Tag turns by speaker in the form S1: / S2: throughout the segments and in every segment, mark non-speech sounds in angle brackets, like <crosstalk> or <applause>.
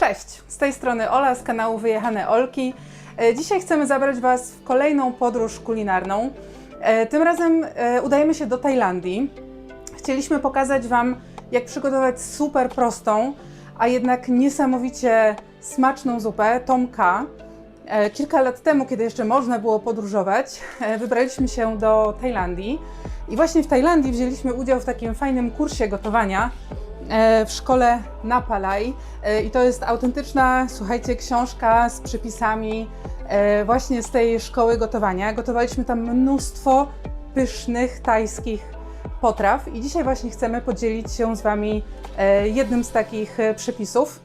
S1: Cześć, z tej strony Ola z kanału Wyjechane Olki. E, Dzisiaj chcemy zabrać Was w kolejną podróż kulinarną. E, Tym razem e, udajemy się do Tajlandii. Chcieliśmy pokazać Wam, jak przygotować super prostą, a jednak niesamowicie smaczną zupę tom. E, Kilka lat temu, kiedy jeszcze można było podróżować, wybraliśmy się do Tajlandii i właśnie w Tajlandii wzięliśmy udział w takim fajnym kursie gotowania w szkole Napalaj E, i to jest autentyczna, słuchajcie, książka z przepisami e, właśnie z tej szkoły gotowania. Gotowaliśmy tam mnóstwo pysznych tajskich potraw i dzisiaj właśnie chcemy podzielić się z Wami e, jednym z takich e, przepisów.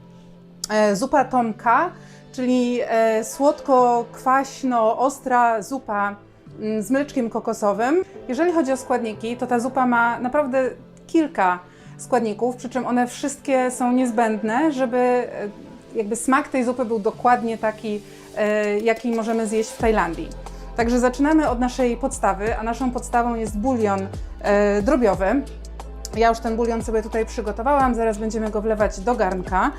S1: E, Zupa tom kha, czyli e, słodko-kwaśno-ostra zupa mm, z mleczkiem kokosowym. Jeżeli chodzi o składniki, to ta zupa ma naprawdę kilka składników, przy czym one wszystkie są niezbędne, żeby e, jakby smak tej zupy był dokładnie taki, e, jaki możemy zjeść w Tajlandii. Także zaczynamy od naszej podstawy, a naszą podstawą jest bulion e, drobiowy. Ja już ten bulion sobie tutaj przygotowałam, zaraz będziemy go wlewać do garnka.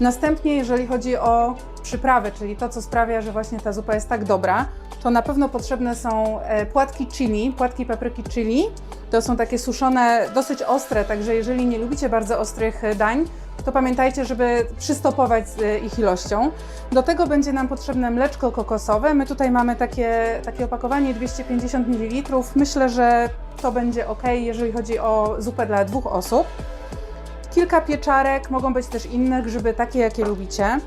S1: Następnie, jeżeli chodzi o przyprawy, czyli to, co sprawia, że właśnie ta zupa jest tak dobra, to na pewno potrzebne są e, płatki chili, płatki papryki chili. To są takie suszone, dosyć ostre, także jeżeli nie lubicie bardzo ostrych e, dań, to pamiętajcie, żeby przystopować e, ich ilością. Do tego będzie nam potrzebne mleczko kokosowe. My tutaj mamy takie, takie opakowanie 250 ml. Myślę, że to będzie ok, jeżeli chodzi o zupę dla dwóch osób. Kilka pieczarek, mogą być też inne grzyby, takie jakie lubicie.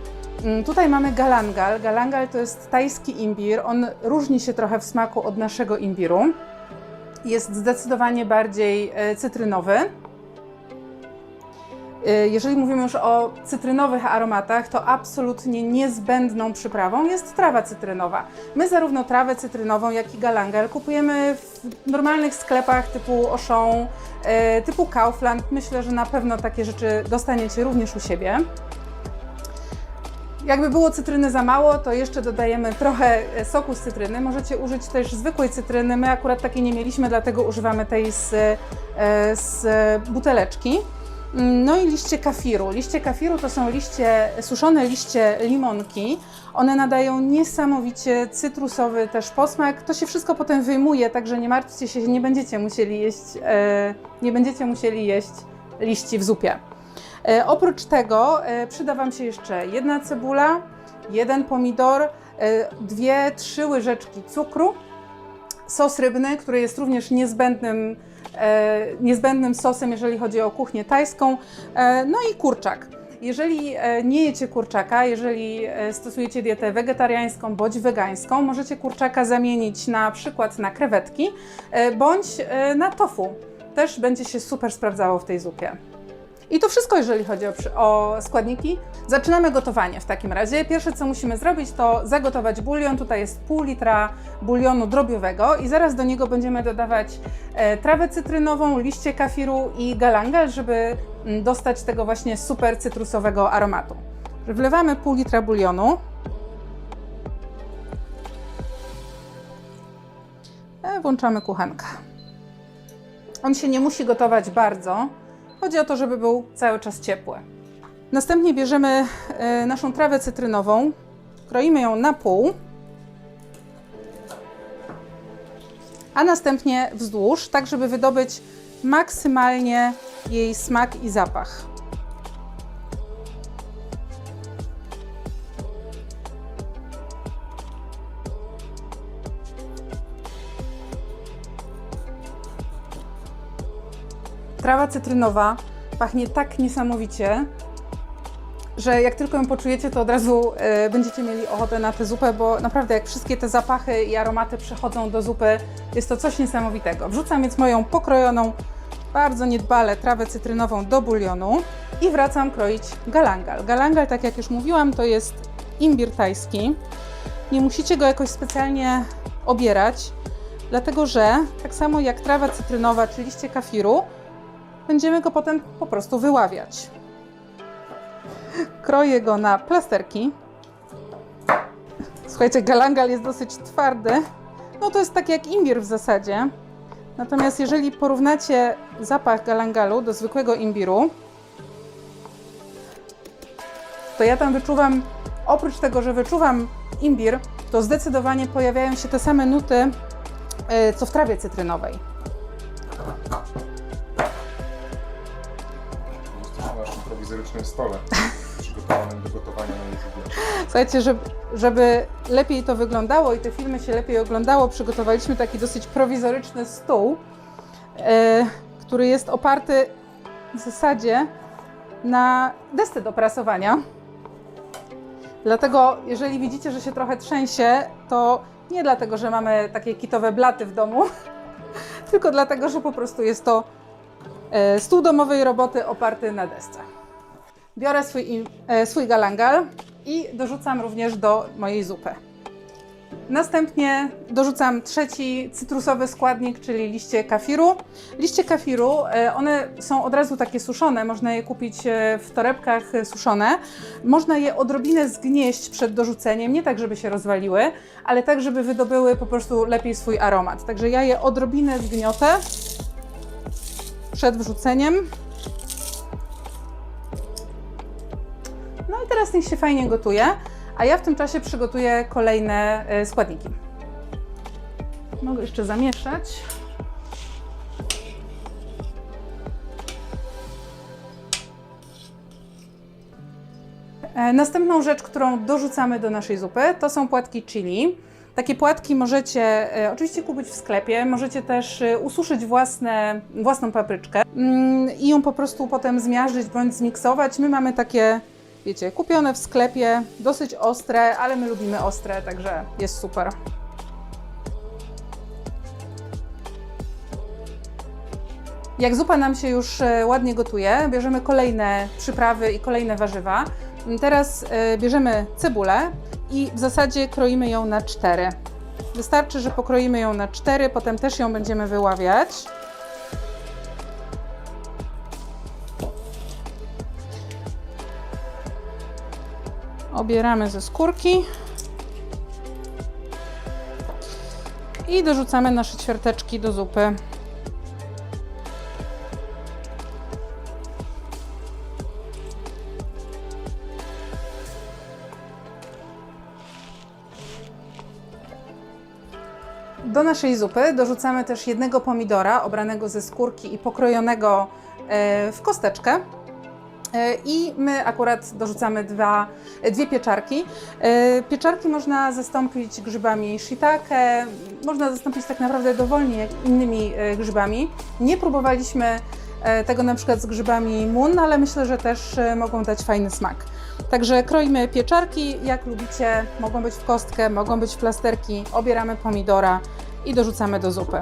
S1: Mm, Tutaj mamy galangal. Galangal to jest tajski imbir. On różni się trochę w smaku od naszego imbiru. Jest zdecydowanie bardziej e, cytrynowy. E, Jeżeli mówimy już o cytrynowych aromatach, to absolutnie niezbędną przyprawą jest trawa cytrynowa. My zarówno trawę cytrynową, jak i galangal kupujemy w normalnych sklepach typu Auchan, e, typu Kaufland. Myślę, że na pewno takie rzeczy dostaniecie również u siebie. Jakby było cytryny za mało, to jeszcze dodajemy trochę soku z cytryny. Możecie użyć też zwykłej cytryny. My akurat takiej nie mieliśmy, dlatego używamy tej z, e, z buteleczki. No i liście kafiru. Liście kafiru to są liście, suszone liście limonki. One nadają niesamowicie cytrusowy też posmak. To się wszystko potem wyjmuje, także nie martwcie się, nie będziecie musieli jeść, e, nie będziecie musieli jeść liści w zupie. E, oprócz tego e, przyda Wam się jeszcze jedna cebula, jeden pomidor, dwie, trzy łyżeczki cukru, sos rybny, który jest również niezbędnym, niezbędnym sosem, jeżeli chodzi o kuchnię tajską, e, no i kurczak. Jeżeli e, nie jecie kurczaka, jeżeli e, stosujecie dietę wegetariańską bądź wegańską, możecie kurczaka zamienić na przykład na krewetki e, bądź e, na tofu. Też będzie się super sprawdzało w tej zupie. I to wszystko, jeżeli chodzi o, o składniki. Zaczynamy gotowanie w takim razie. Pierwsze, co musimy zrobić, to zagotować bulion. Tutaj jest pół litra bulionu drobiowego i zaraz do niego będziemy dodawać e, trawę cytrynową, liście kafiru i galangal, żeby mm, dostać tego właśnie super cytrusowego aromatu. Wlewamy pół litra bulionu. E, Włączamy kuchenkę. On się nie musi gotować bardzo. Chodzi o to, żeby był cały czas ciepły. Następnie bierzemy e, naszą trawę cytrynową, kroimy ją na pół, a następnie wzdłuż, tak żeby wydobyć maksymalnie jej smak i zapach. Trawa cytrynowa pachnie tak niesamowicie, że jak tylko ją poczujecie, to od razu e, będziecie mieli ochotę na tę zupę, bo naprawdę jak wszystkie te zapachy i aromaty przechodzą do zupy, jest to coś niesamowitego. Wrzucam więc moją pokrojoną, bardzo niedbale trawę cytrynową do bulionu i wracam kroić galangal. Galangal, tak jak już mówiłam, to jest imbir tajski. Nie musicie go jakoś specjalnie obierać, dlatego że tak samo jak trawa cytrynowa czy liście kafiru, będziemy go potem po prostu wyławiać. Kroję go na plasterki. Słuchajcie, galangal jest dosyć twardy. No to jest tak jak imbir w zasadzie. Natomiast jeżeli porównacie zapach galangalu do zwykłego imbiru, to ja tam wyczuwam, oprócz tego, że wyczuwam imbir, to zdecydowanie pojawiają się te same nuty, e, co w trawie cytrynowej.
S2: Stole <laughs> przygotowanym do gotowania na YouTube.
S1: Słuchajcie, żeby, żeby lepiej to wyglądało i te filmy się lepiej oglądało, przygotowaliśmy taki dosyć prowizoryczny stół, e, który jest oparty w zasadzie na desce do prasowania. Dlatego, jeżeli widzicie, że się trochę trzęsie, to nie dlatego, że mamy takie kitowe blaty w domu, <laughs> tylko dlatego, że po prostu jest to e, stół domowej roboty oparty na desce. Biorę swój, e, swój galangal i dorzucam również do mojej zupy. Następnie dorzucam trzeci cytrusowy składnik, czyli liście kafiru. Liście kafiru, e, one są od razu takie suszone, można je kupić e, w torebkach suszone. Można je odrobinę zgnieść przed dorzuceniem, nie tak, żeby się rozwaliły, ale tak, żeby wydobyły po prostu lepiej swój aromat. Także ja je odrobinę zgniotę przed wrzuceniem. I teraz niech się fajnie gotuje, a ja w tym czasie przygotuję kolejne e, składniki. Mogę jeszcze zamieszać. E, Następną rzecz, którą dorzucamy do naszej zupy, to są płatki chili. Takie płatki możecie e, oczywiście kupić w sklepie, możecie też ususzyć własne, własną papryczkę mm, i ją po prostu potem zmiażdżyć bądź zmiksować. My mamy takie, wiecie, kupione w sklepie, dosyć ostre, ale my lubimy ostre, także jest super. Jak zupa nam się już e, ładnie gotuje, bierzemy kolejne przyprawy i kolejne warzywa. Teraz e, bierzemy cebulę i w zasadzie kroimy ją na cztery. Wystarczy, że pokroimy ją na cztery, potem też ją będziemy wyławiać. Obieramy ze skórki. I dorzucamy nasze ćwiarteczki do zupy. Do naszej zupy dorzucamy też jednego pomidora obranego ze skórki i pokrojonego e, w kosteczkę. E, I my akurat dorzucamy dwa, dwie pieczarki. E, Pieczarki można zastąpić grzybami shiitake, można zastąpić tak naprawdę dowolnie innymi e, grzybami. Nie próbowaliśmy tego na przykład z grzybami mun, ale myślę, że też mogą dać fajny smak. Także kroimy pieczarki, jak lubicie, mogą być w kostkę, mogą być w plasterki, obieramy pomidora i dorzucamy do zupy.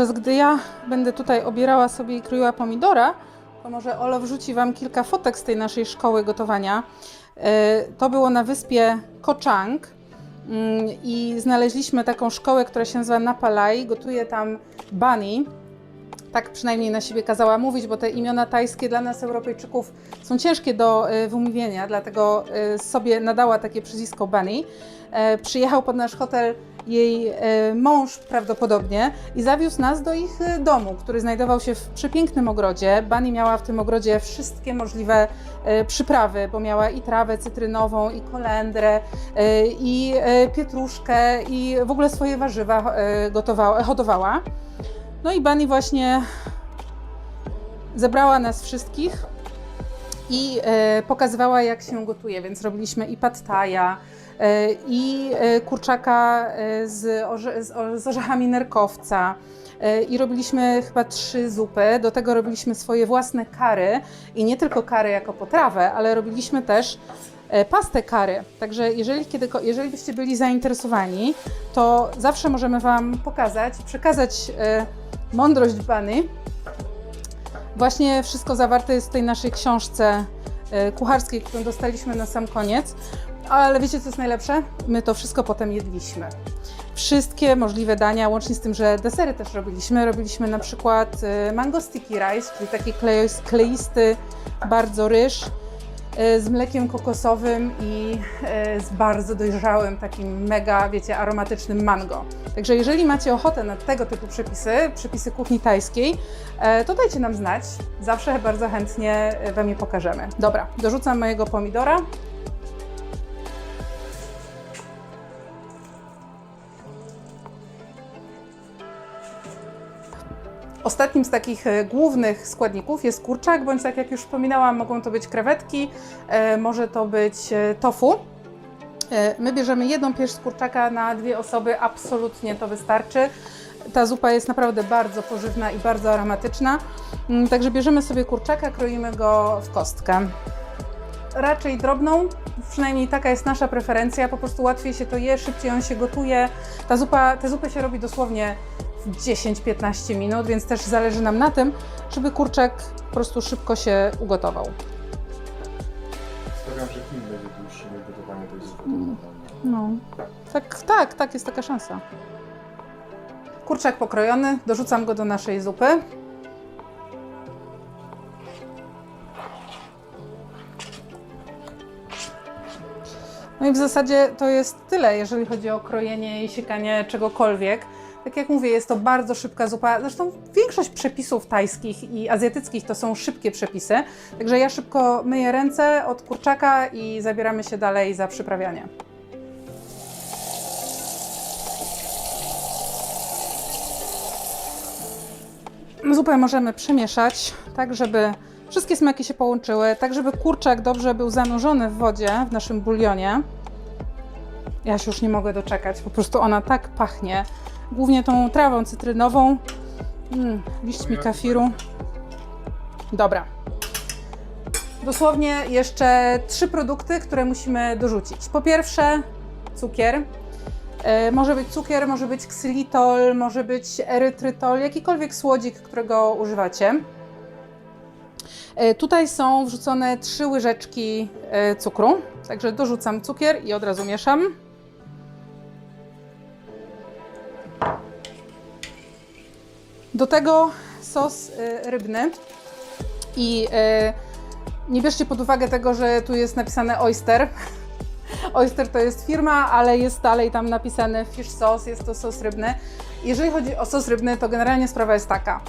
S1: Podczas gdy ja będę tutaj obierała sobie i kroiła pomidora, to może Olo wrzuci Wam kilka fotek z tej naszej szkoły gotowania. E, To było na wyspie Koh Chang mm, i znaleźliśmy taką szkołę, która się nazywa Napalai. Gotuje tam Bunny. Tak przynajmniej na siebie kazała mówić, bo te imiona tajskie dla nas, Europejczyków, są ciężkie do e, wymówienia, dlatego e, sobie nadała takie przyzwisko Bunny. E, Przyjechał pod nasz hotel jej mąż prawdopodobnie i zawiózł nas do ich domu, który znajdował się w przepięknym ogrodzie. Bunny miała w tym ogrodzie wszystkie możliwe przyprawy, bo miała i trawę cytrynową, i kolendrę, i pietruszkę, i w ogóle swoje warzywa gotowała, hodowała. No i Bunny właśnie zebrała nas wszystkich i e, pokazywała, jak się gotuje, więc robiliśmy i pad e, i e, kurczaka e, z, orze, z, z orzechami nerkowca. E, I robiliśmy chyba trzy zupy. Do tego robiliśmy swoje własne kary i nie tylko kary jako potrawę, ale robiliśmy też pastę kary. Także jeżeli, kiedy, jeżeli byście byli zainteresowani, to zawsze możemy Wam pokazać przekazać mądrość Bany. Właśnie wszystko zawarte jest w tej naszej książce e, kucharskiej, którą dostaliśmy na sam koniec. Ale wiecie, co jest najlepsze? My to wszystko potem jedliśmy. wszystkie możliwe dania, łącznie z tym, że desery też robiliśmy. Robiliśmy na przykład y, mango sticky rice, czyli taki kleisty bardzo ryż z mlekiem kokosowym i y, z bardzo dojrzałym, takim mega, wiecie, aromatycznym mango. Także jeżeli macie ochotę na tego typu przepisy, przepisy kuchni tajskiej, e, to dajcie nam znać. Zawsze bardzo chętnie Wam je pokażemy. Dobra, dorzucam mojego pomidora. Ostatnim z takich e, głównych składników jest kurczak, bądź tak jak już wspominałam, mogą to być krewetki, e, może to być e, tofu. My bierzemy jedną pierś z kurczaka na dwie osoby, absolutnie to wystarczy. Ta zupa jest naprawdę bardzo pożywna i bardzo aromatyczna. Mm, Także bierzemy sobie kurczaka, kroimy go w kostkę. Raczej drobną, przynajmniej taka jest nasza preferencja, po prostu łatwiej się to je, szybciej on się gotuje. Ta zupa, tę zupę się robi dosłownie 10-15 minut, więc też zależy nam na tym, żeby kurczak po prostu szybko się ugotował.
S2: Stawiam, że film będzie dłuższy niż gotowanie tej zupy.
S1: No, tak, tak, tak, jest taka szansa. Kurczak pokrojony, dorzucam go do naszej zupy. No i w zasadzie to jest tyle, jeżeli chodzi o krojenie i siekanie czegokolwiek. Tak jak mówię, jest to bardzo szybka zupa. Zresztą większość przepisów tajskich i azjatyckich to są szybkie przepisy. Także ja szybko myję ręce od kurczaka i zabieramy się dalej za przyprawianie. Zupę możemy przemieszać, tak żeby wszystkie smaki się połączyły, tak żeby kurczak dobrze był zanurzony w wodzie, w naszym bulionie. Ja się już nie mogę doczekać, po prostu ona tak pachnie. Głównie tą trawą cytrynową, mm, liśćmi kafiru. Dobra. Dosłownie jeszcze trzy produkty, które musimy dorzucić. Po pierwsze, cukier. E, Może być cukier, może być ksylitol, może być erytrytol, jakikolwiek słodzik, którego używacie. E, Tutaj są wrzucone trzy łyżeczki e, cukru, także dorzucam cukier i od razu mieszam. Do tego sos e, rybny i e, nie bierzcie pod uwagę tego, że tu jest napisane oyster. <laughs> Oyster to jest firma, ale jest dalej tam napisane fish sauce, jest to sos rybny. Jeżeli chodzi o sos rybny, to generalnie sprawa jest taka.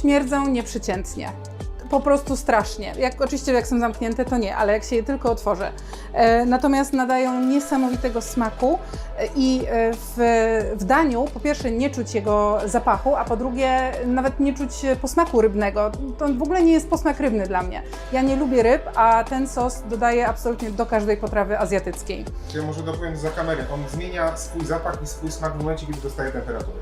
S1: Śmierdzą nieprzeciętnie. Po prostu strasznie. Jak, oczywiście jak są zamknięte, to nie, ale jak się je tylko otworzę. E, natomiast nadają niesamowitego smaku e, i e, w, w daniu po pierwsze nie czuć jego zapachu, a po drugie nawet nie czuć posmaku rybnego. To w ogóle nie jest posmak rybny dla mnie. Ja nie lubię ryb, a ten sos dodaję absolutnie do każdej potrawy azjatyckiej.
S2: Ja może dopowiem za kamery. On zmienia swój zapach i swój smak w momencie, kiedy dostaje temperaturę.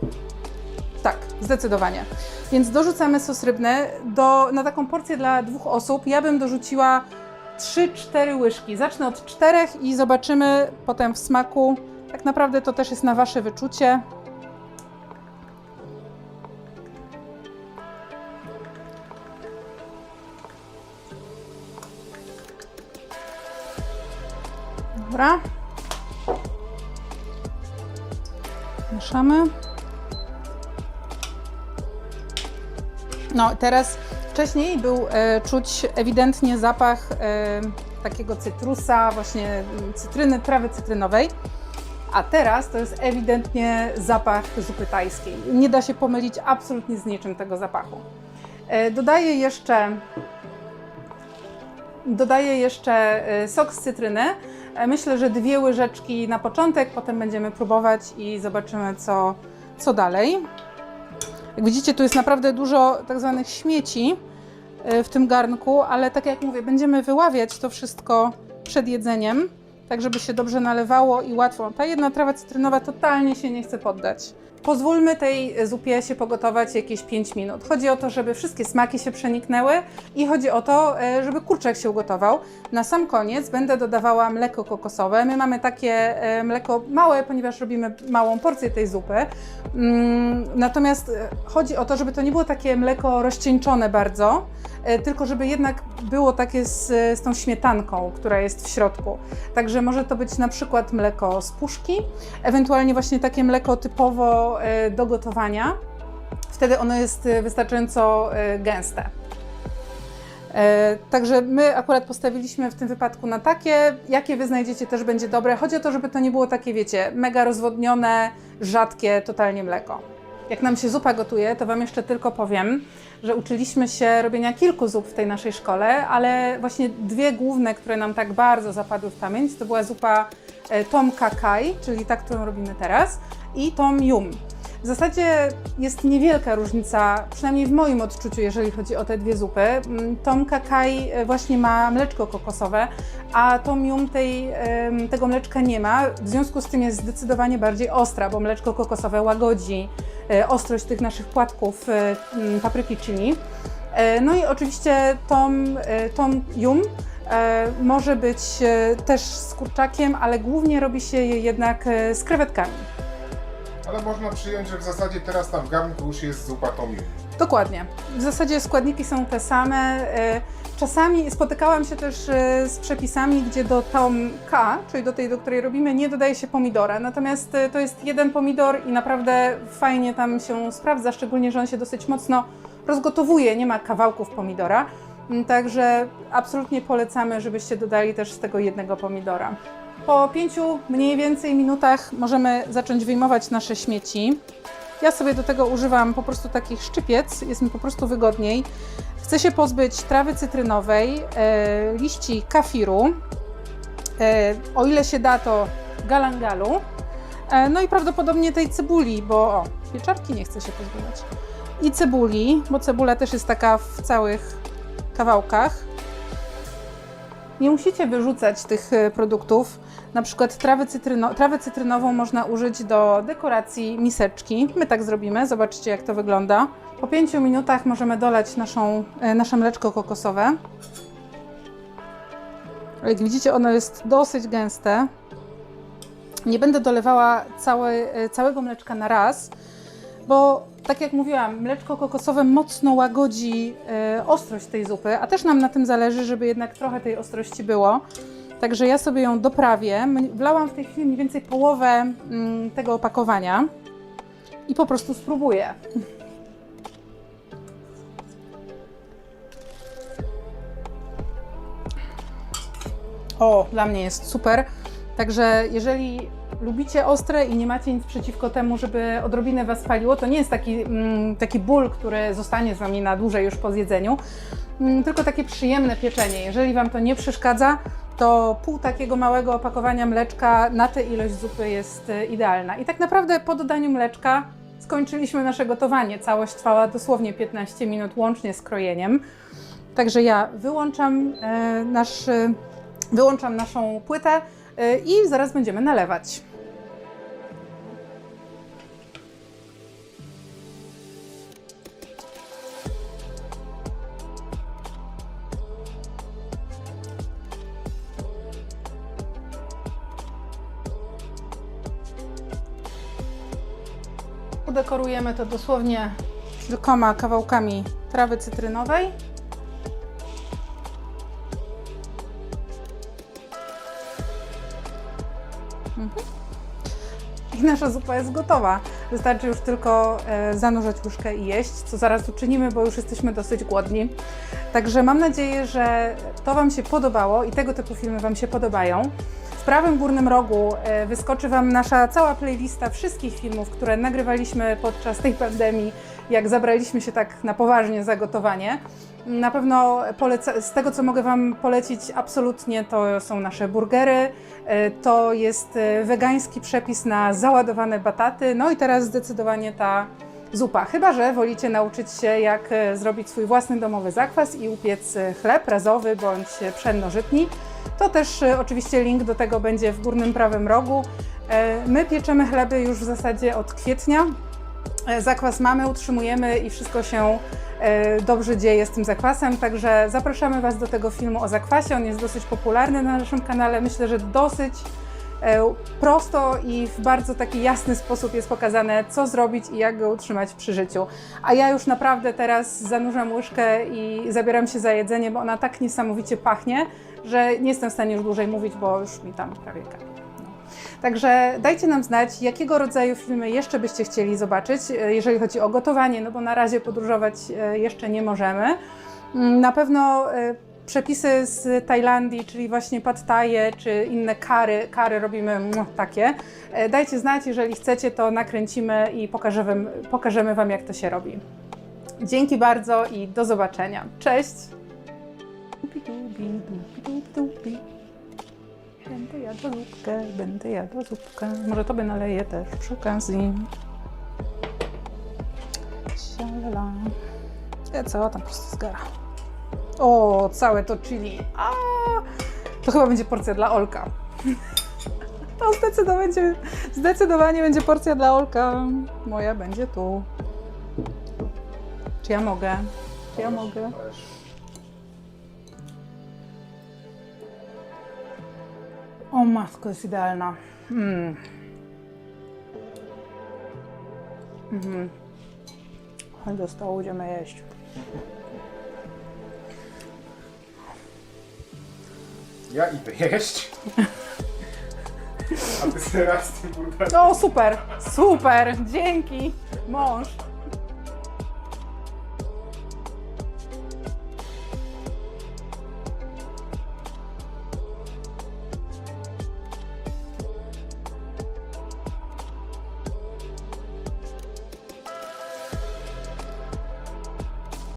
S1: Tak, zdecydowanie. Więc dorzucamy sos rybny. Do, na taką porcję dla dwóch osób ja bym dorzuciła 3-4 łyżki. Zacznę od czterech i zobaczymy potem w smaku. Tak naprawdę to też jest na Wasze wyczucie. Dobra. Mieszamy. No, teraz wcześniej był e, czuć ewidentnie zapach e, takiego cytrusa, właśnie cytryny, trawy cytrynowej. A teraz to jest ewidentnie zapach zupy tajskiej. Nie da się pomylić absolutnie z niczym tego zapachu. E, dodaję jeszcze Dodaję jeszcze e, sok z cytryny. E, Myślę, że dwie łyżeczki na początek, potem będziemy próbować i zobaczymy, co, co dalej. Jak widzicie, tu jest naprawdę dużo tak zwanych śmieci e, w tym garnku, ale tak jak mówię, będziemy wyławiać to wszystko przed jedzeniem, tak żeby się dobrze nalewało i łatwo. Ta jedna trawa cytrynowa totalnie się nie chce poddać. Pozwólmy tej zupie się pogotować jakieś 5 minut. Chodzi o to, żeby wszystkie smaki się przeniknęły i chodzi o to, e, żeby kurczak się ugotował. Na sam koniec będę dodawała mleko kokosowe. My mamy takie e, mleko małe, ponieważ robimy małą porcję tej zupy. Mm, Natomiast e, chodzi o to, żeby to nie było takie mleko rozcieńczone bardzo, tylko żeby jednak było takie z, z tą śmietanką, która jest w środku. Także może to być na przykład mleko z puszki, ewentualnie właśnie takie mleko typowo e, do gotowania. Wtedy ono jest e, wystarczająco e, gęste. Także my akurat postawiliśmy w tym wypadku na takie, jakie wy znajdziecie też będzie dobre. Chodzi o to, żeby to nie było takie, wiecie, mega rozwodnione, rzadkie totalnie mleko. Jak nam się zupa gotuje, to Wam jeszcze tylko powiem, że uczyliśmy się robienia kilku zup w tej naszej szkole, ale właśnie dwie główne, które nam tak bardzo zapadły w pamięć, to była zupa e, Tom Kakai, czyli ta, którą robimy teraz, i Tom Yum. W zasadzie jest niewielka różnica, przynajmniej w moim odczuciu, jeżeli chodzi o te dwie zupy. Mm, Tom Kakai e, właśnie ma mleczko kokosowe, a Tom Yum tej, tego mleczka nie ma, w związku z tym jest zdecydowanie bardziej ostra, bo mleczko kokosowe łagodzi e, ostrość tych naszych płatków e, mm, papryki chili. No i oczywiście Tom, tom Yum może być też z kurczakiem, ale głównie robi się je jednak z krewetkami.
S2: Ale można przyjąć, że w zasadzie teraz tam w garnku już jest zupa tom.
S1: Dokładnie. W zasadzie składniki są te same. E, Czasami spotykałam się też e, z przepisami, gdzie do tom K, czyli do tej, do której robimy, nie dodaje się pomidora. Natomiast e, to jest jeden pomidor i naprawdę fajnie tam się sprawdza, szczególnie, że on się dosyć mocno rozgotowuje, nie ma kawałków pomidora. Mm, Także absolutnie polecamy, żebyście dodali też z tego jednego pomidora. Po pięciu mniej więcej minutach możemy zacząć wyjmować nasze śmieci. Ja sobie do tego używam po prostu takich szczypiec, jest mi po prostu wygodniej. Chcę się pozbyć trawy cytrynowej, e, liści kafiru, e, o ile się da to galangalu, e, no i prawdopodobnie tej cebuli, bo o, pieczarki nie chcę się pozbywać. I cebuli, bo cebula też jest taka w całych kawałkach. Nie musicie wyrzucać tych e, produktów. Na przykład trawy cytryno, trawę cytrynową można użyć do dekoracji miseczki. My tak zrobimy, zobaczcie jak to wygląda. Po 5 minutach możemy dolać naszą, e, nasze mleczko kokosowe. Jak widzicie, ono jest dosyć gęste. Nie będę dolewała e, całego mleczka na raz, bo tak jak mówiłam, mleczko kokosowe mocno łagodzi e, ostrość tej zupy, a też nam na tym zależy, żeby jednak trochę tej ostrości było. Także ja sobie ją doprawię. Wlałam w tej chwili mniej więcej połowę mm, tego opakowania i po prostu spróbuję. O, dla mnie jest super. Także jeżeli lubicie ostre i nie macie nic przeciwko temu, żeby odrobinę Was paliło, to nie jest taki, mm, taki ból, który zostanie z Wami na dłużej już po zjedzeniu, mm, tylko takie przyjemne pieczenie. Jeżeli Wam to nie przeszkadza, to pół takiego małego opakowania mleczka na tę ilość zupy jest e, idealna. I tak naprawdę po dodaniu mleczka skończyliśmy nasze gotowanie. Całość trwała dosłownie 15 minut łącznie z krojeniem. Także ja wyłączam, e, nasz, e, wyłączam naszą płytę i zaraz będziemy nalewać. Udekorujemy to dosłownie kilkoma kawałkami trawy cytrynowej. I nasza zupa jest gotowa. Wystarczy już tylko e, zanurzać łyżkę i jeść, co zaraz uczynimy, bo już jesteśmy dosyć głodni. Także mam nadzieję, że to Wam się podobało i tego typu filmy Wam się podobają. W prawym górnym rogu e, wyskoczy Wam nasza cała playlista wszystkich filmów, które nagrywaliśmy podczas tej pandemii, jak zabraliśmy się tak na poważnie za gotowanie. Na pewno z tego, co mogę Wam polecić, absolutnie to są nasze burgery, e, to jest e, wegański przepis na załadowane bataty, no i teraz zdecydowanie ta zupa. Chyba, że wolicie nauczyć się, jak e, zrobić swój własny domowy zakwas i upiec e, chleb razowy bądź e, pszennożytni. To też oczywiście link do tego będzie w górnym prawym rogu. My pieczemy chleby już w zasadzie od kwietnia. Zakwas mamy, utrzymujemy i wszystko się dobrze dzieje z tym zakwasem, także zapraszamy Was do tego filmu o zakwasie. On jest dosyć popularny na naszym kanale. Myślę, że dosyć Prosto i w bardzo taki jasny sposób jest pokazane, co zrobić i jak go utrzymać przy życiu. A ja już naprawdę teraz zanurzam łyżkę i zabieram się za jedzenie, bo ona tak niesamowicie pachnie, że nie jestem w stanie już dłużej mówić, bo już mi tam prawie kapie. No. Także dajcie nam znać, jakiego rodzaju filmy jeszcze byście chcieli zobaczyć, e, jeżeli chodzi o gotowanie, no bo na razie podróżować e, jeszcze nie możemy. Mm, Na pewno e, przepisy z Tajlandii, czyli właśnie pad thaie, czy inne kary, kary robimy takie. E, Dajcie znać, jeżeli chcecie, to nakręcimy i pokażemy, pokażemy Wam, jak to się robi. Dzięki bardzo i do zobaczenia. Cześć! Będę jadła zupkę, będę jadła zupkę. Może tobie naleję też przy okazji. Sialala. E, co tam po prostu zgara. O, całe to chili. A, to chyba będzie porcja dla Olka. To zdecydowanie, zdecydowanie będzie porcja dla Olka. Moja będzie tu. Czy ja mogę? Czy ja mogę? O matko, jest idealna. Mm. Mhm. Chodź do stołu, będziemy jeść.
S2: Ja idę jeść. <laughs> A ty teraz z tym burgerem.
S1: O, super, super, dzięki, mąż.